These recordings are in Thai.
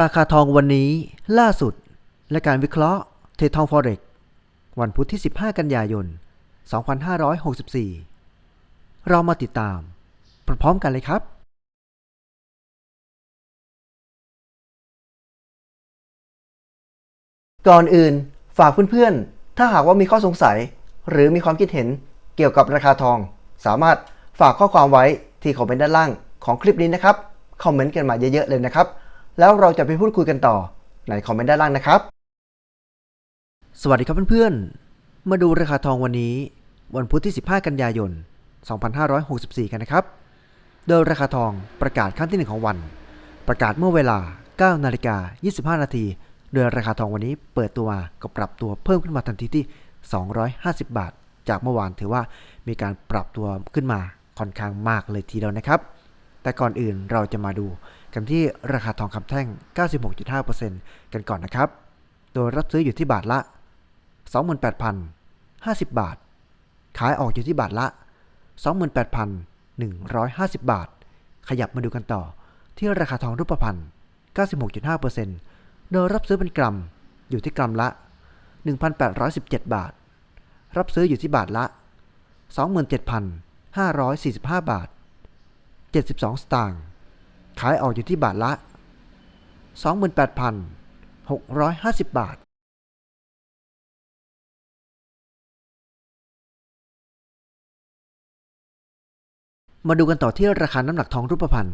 ราคาทองวันนี้ล่าสุด และการวิเคราะห์เททอง Forex วันพุธที่ 15 กันยายน 2564 เรามาติดตาม พร้อมๆกันเลยครับ ก่อนอื่นฝากเพื่อนๆ ถ้าหากว่ามีข้อสงสัย หรือมีความคิดเห็นเกี่ยวกับราคาทอง สามารถฝากข้อความไว้ที่คอมเมนต์ด้านล่างของคลิปนี้นะครับ คอมเมนต์กันมาเยอะๆเลยนะครับ แล้วเราจะไปพูดคุยกันต่อในคอมเมนต์ด้านล่างนะครับ สวัสดีครับเพื่อนๆ มาดูราคาทองวันนี้ วันพุธที่ 15 กันยายน 2564 กันนะครับ โดยราคาทองประกาศขั้นที่ 1 ของวัน ประกาศเมื่อเวลา 9 นาฬิกา 25 นาที โดยราคาทองวันนี้เปิดตัวมาก็ปรับตัวเพิ่มขึ้นมาทันทีที่ 250 บาท จากเมื่อวานถือว่ามีการปรับตัวขึ้นมาค่อนข้างมากเลยทีเดียวนะครับ แต่ก่อนอื่นเราจะมาดู กันที่ราคาทองคำแท่ง 96.5%กันก่อนนะครับ โดยรับซื้ออยู่ที่บาทละ 28,050 บาท ขายออกอยู่ที่บาทละ 28,150 บาท ขยับมาดูกันต่อ ที่ราคาทองรูปพรรณ 96.5%โดยรับซื้อเป็นกรัมอยู่ที่กรัมละ 1,817 บาท รับซื้ออยู่ที่บาทละ 27,545 บาท 72 สตางค์ ขายออกอยู่ที่บาทละ 28,650 บาท มาดูกันต่อที่ราคาน้ำหนักทองรูปพรรณ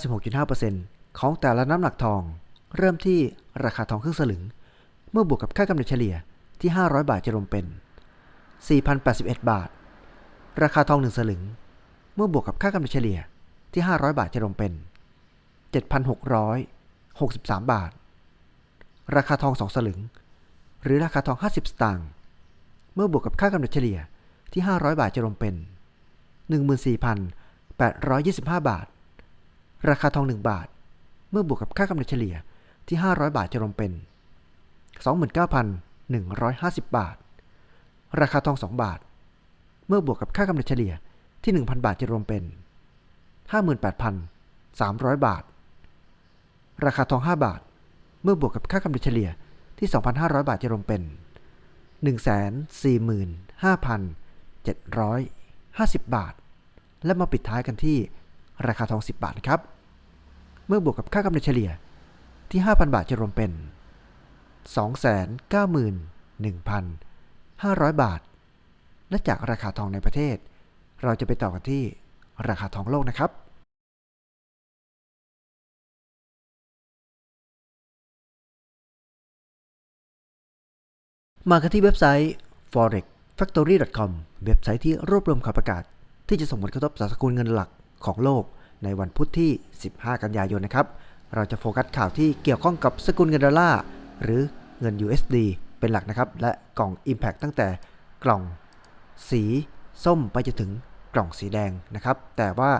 96.5%ของแต่ละน้ำหนักทอง เริ่มที่ราคาทองครึ่งสลึง เมื่อบวกกับค่ากำเนิดเฉลี่ยที่ 500 บาทจะรวมเป็น 4,081 บาท ราคาทอง1สลึง เมื่อบวกกับค่ากำเนิดเฉลี่ยที่ 500 บาทจะรวมเป็น 7,663 บาท ราคาทอง 2 สลึง หรือราคาทอง 50 สตางค์ เมื่อบวกกับค่ากำเนิดเฉลี่ยที่ 500 บาทจะรวมเป็น 14,825 บาท ราคาทอง 1 บาท เมื่อบวกกับค่ากำเนิดเฉลี่ยที่ 500 บาทจะรวมเป็น 29,150 บาท ราคาทอง 2 บาท เมื่อบวกกับค่ากำเนิดเฉลี่ยที่ 1,000 บาทจะรวมเป็น 58,300 บาท ราคาทอง 5 บาท เมื่อบวกกับค่ากำเนิดเฉลี่ยที่ 2,500 บาทจะรวมเป็น 145,750 บาท และมาปิดท้ายกันที่ราคาทอง 10 บาทครับ เมื่อบวกกับค่ากำเนิดเฉลี่ยที่ 5,000 บาทจะรวมเป็น 291,500 บาท และจากราคาทองในประเทศ เราจะไปต่อกันที่ราคาทองโลกนะครับ มากันที่เว็บไซต์ forexfactory.com เว็บไซต์ที่รวบรวมข่าวประกาศ ที่จะส่งผลกระทบต่อสกุลเงินหลักของโลก ในวันพุธที่ 15 กันยายนนะครับ เราจะโฟกัสข่าวที่เกี่ยวข้องกับสกุลเงินดอลลาร์หรือเงิน USD เป็นหลักนะครับ และกล่อง Impact ตั้งแต่กล่องสีส้มไปจนถึงกล่องสีแดงนะครับ แต่ว่า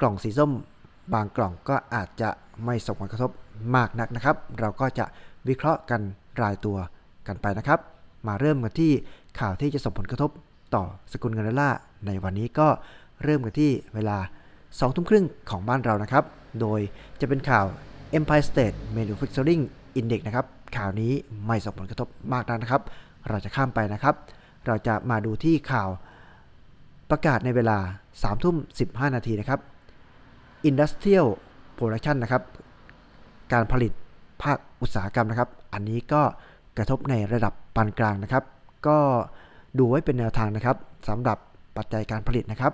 กล่องสีส้มบางกล่องก็อาจจะไม่ส่งผลกระทบมากนักนะครับ เราก็จะวิเคราะห์กันรายตัวกันไปนะครับ มาเริ่มกันที่ข่าวที่จะส่งผลกระทบต่อสกุลเงินดอลลาร์ในวันนี้ก็เริ่มกันที่เวลา2ทุ่มครึ่งของบ้านเรานะครับ โดยจะเป็นข่าว Empire State Manufacturing Index นะครับ ข่าวนี้ไม่ส่งผลกระทบมากนักนะครับ เราจะข้ามไปนะครับ เราจะมาดูที่ข่าวประกาศในเวลา3ทุ่ม 15 นาทีนะครับ Industrial Production นะครับ การผลิตภาคอุตสาหกรรมนะครับ อันนี้ก็ กระทบในระดับปานกลางนะครับ ก็ดูไว้เป็นแนวทางนะครับสำหรับปัจจัยการผลิตนะครับ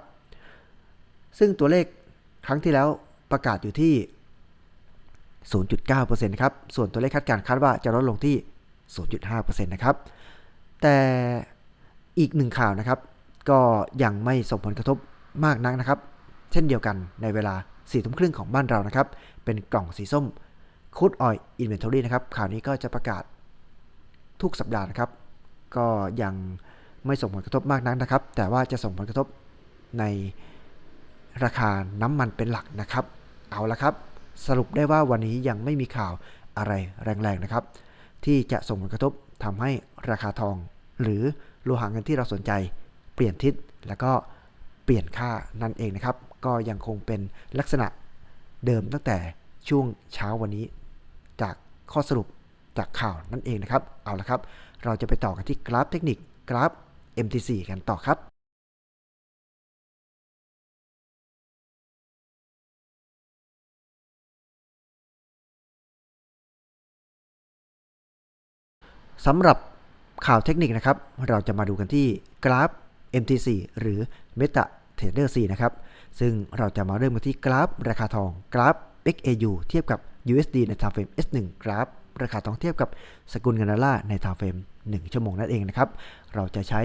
ซึ่งตัวเลขครั้งที่แล้วประกาศอยู่ที่ 0.9%นะครับ ส่วนตัวเลขคาดการณ์คาดว่าจะลดลงที่ 0.5%นะครับ แต่อีกหนึ่งข่าวนะครับ ก็ยังไม่ส่งผลกระทบมากนักนะครับ เช่นเดียวกันในเวลา4ทุ่มครึ่งของบ้านเรานะครับ เป็นกล่องสีส้มคูดออยอินเวนทอรี่นะครับ ข่าวนี้ก็จะประกาศ ทุกสัปดาห์นะครับ ก็ยังไม่ส่งผลกระทบมากนักนะครับ แต่ว่าจะส่งผลกระทบในราคาน้ำมันเป็นหลักนะครับ เอาละครับ สรุปได้ว่าวันนี้ยังไม่มีข่าวอะไรแรงๆนะครับ ที่จะส่งผลกระทบทำให้ราคาทอง หรือโลหะเงินที่เราสนใจ เปลี่ยนทิศแล้วก็เปลี่ยนค่านั่นเองนะครับ ก็ยังคงเป็นลักษณะเดิมตั้งแต่ช่วงเช้าวันนี้ จากข้อสรุป จากข่าวนั่นเองนะครับ เอาละครับ เราจะไปต่อกันที่กราฟเทคนิคกราฟ MT4 กันต่อครับสำหรับข่าวเทคนิคนะครับ เราจะมาดูกันที่กราฟ MT4 หรือ Meta Trader 4นะครับ ซึ่งเราจะมาเริ่มกันที่กราฟราคาทองกราฟ XAU เทียบกับ USD ใน time frame S1 กราฟ ราคาทองเทียบกับสกุลเงินดอลลาร์ใน time frame 1ชั่วโมงนั่นเองนะครับ เราจะใช้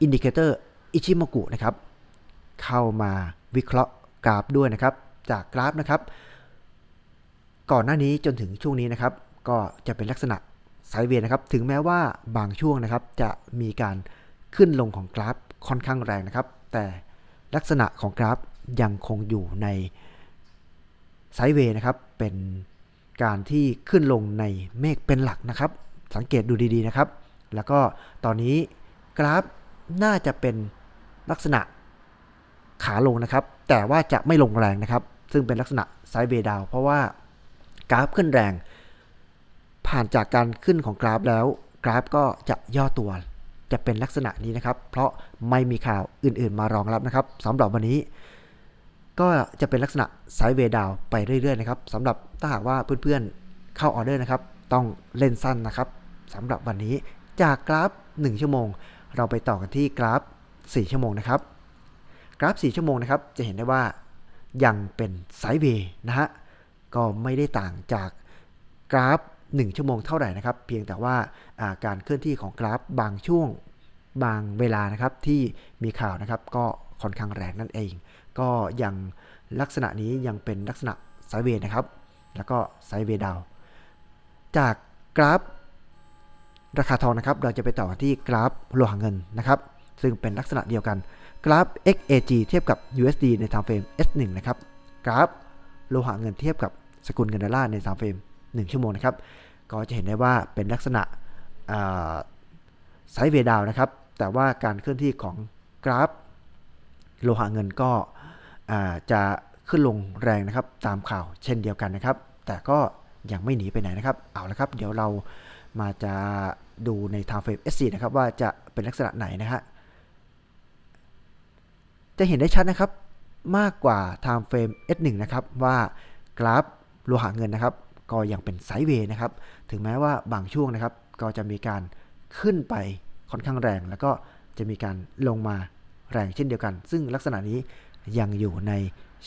อินดิเคเตอร์อิชิโมกุนะครับ เข้ามาวิเคราะห์กราฟด้วยนะครับ จากกราฟนะครับ ก่อนหน้านี้จนถึงช่วงนี้นะครับ ก็จะเป็นลักษณะไซด์เวย์นะครับ ถึงแม้ว่าบางช่วงนะครับ จะมีการขึ้นลงของกราฟค่อนข้างแรงนะครับ แต่ลักษณะของกราฟยังคงอยู่ในไซด์เวย์นะครับ เป็น การที่ขึ้นลงในเมฆเป็นหลักนะครับ สังเกตดูดีๆนะครับ แล้วก็ตอนนี้กราฟน่าจะเป็นลักษณะขาลงนะครับ แต่ว่าจะไม่ลงแรงนะครับ ซึ่งเป็นลักษณะไซด์เวดาวเพราะว่ากราฟขึ้นแรง ผ่านจากการขึ้นของกราฟแล้ว กราฟก็จะย่อตัวจะเป็นลักษณะนี้นะครับ เพราะไม่มีข่าวอื่นๆมารองรับนะครับสำหรับวันนี้ ก็จะเป็นลักษณะไซด์เวดาวไปเรื่อยๆนะครับสำหรับถ้าหากว่าเพื่อนๆเข้าออเดอร์นะครับ ต้องเล่นสั้นนะครับสำหรับวันนี้จากกราฟ 1 ชั่วโมง เราไปต่อกันที่กราฟ 4 ชั่วโมงนะครับ กราฟ 4 ชั่วโมงนะครับ จะเห็นได้ว่ายังเป็นไซด์เวย์นะฮะก็ไม่ได้ต่างจากกราฟ 1 ชั่วโมงเท่าไหร่นะครับ เพียงแต่ว่าอ่าการเคลื่อนที่ของกราฟบางช่วงบางเวลานะครับที่มีข่าวนะครับ ก็ค่อนข้างแรงนั่นเอง ก็ยังลักษณะนี้ยังเป็นลักษณะไซเวย์นะครับ แล้วก็ไซเวย์ดาว จากกราฟราคาทองนะครับ เราจะไปต่อที่กราฟโลหะเงินนะครับ ซึ่งเป็นลักษณะเดียวกัน กราฟ XAG เทียบกับ USD ใน time frame S1 นะครับ กราฟโลหะเงินเทียบกับสกุลเงินดอลลาร์ใน time frame 1 ชั่วโมงนะครับ ก็จะเห็นได้ว่าเป็นลักษณะไซด์เวย์ดาวนะครับ แต่ว่าการเคลื่อนที่ของกราฟ โลหะเงินก็ จะขึ้นลงแรงนะครับตามข่าวเช่นเดียวกันนะครับ แต่ก็ยังไม่หนีไปไหนนะครับ เอาละครับ เดี๋ยวเรามาจะดูใน time frame S4 นะครับว่าจะเป็นลักษณะไหนนะฮะจะเห็นได้ชัดนะครับมากกว่า time frame S1 นะครับว่ากราฟโลหะเงินนะครับ ก็ยังเป็นไซด์เวย์นะครับ ถึงแม้ว่าบางช่วงนะครับ ก็จะมีการขึ้นไปค่อนข้างแรง แล้วก็จะมีการลงมาแรงเช่นเดียวกัน ซึ่งลักษณะนี้ ยังอยู่ใน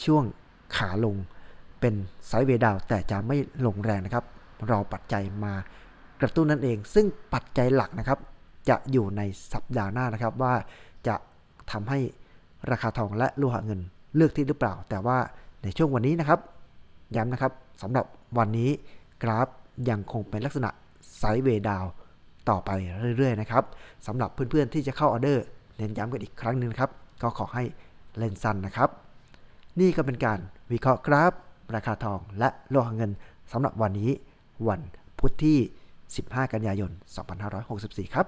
ช่วงขาลงเป็นไซด์เวย์ดาวแต่จะไม่ลงแรงนะครับ รอปัจจัยมากระตุ้นนั่นเอง ซึ่งปัจจัยหลักนะครับ จะอยู่ในสัปดาห์หน้านะครับว่าจะทำให้ราคาทองและโลหะเงินเลือกที่หรือเปล่า แต่ว่าในช่วงวันนี้นะครับ ย้ำนะครับสำหรับวันนี้กราฟยังคงเป็นลักษณะไซด์เวย์ดาวต่อไปเรื่อยๆนะครับสำหรับเพื่อนๆที่จะเข้าออเดอร์ เน้นย้ำกันอีกครั้งหนึ่งนะครับ ก็ขอให้ เล่นสั้นนะครับ นี่ก็เป็นการวิเคราะห์กราฟ ราคาทองและโลหะเงินสำหรับวันนี้วันพุธที่ 15 กันยายน 2564 ครับ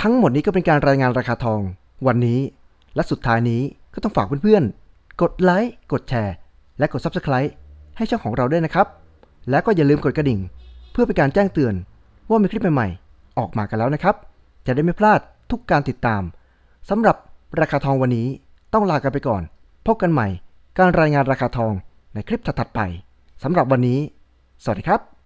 ทั้งหมดนี้ก็เป็นการรายงานราคาทอง วันนี้ และสุดท้ายนี้ก็ต้องฝากเพื่อนๆ กดไลค์กดแชร์ และกด Subscribe ให้ช่องของเราด้วยนะครับ แล้วก็อย่าลืมกดกระดิ่ง เพื่อเป็นการแจ้งเตือนว่ามีคลิปใหม่ๆ ออกมากันแล้วนะครับ จะได้ไม่พลาดทุกการติดตามสำหรับราคาทองวันนี้ต้องลากันไปก่อน พบกันใหม่ การรายงานราคาทองในคลิปถัดๆไปสำหรับวันนี้ สวัสดีครับ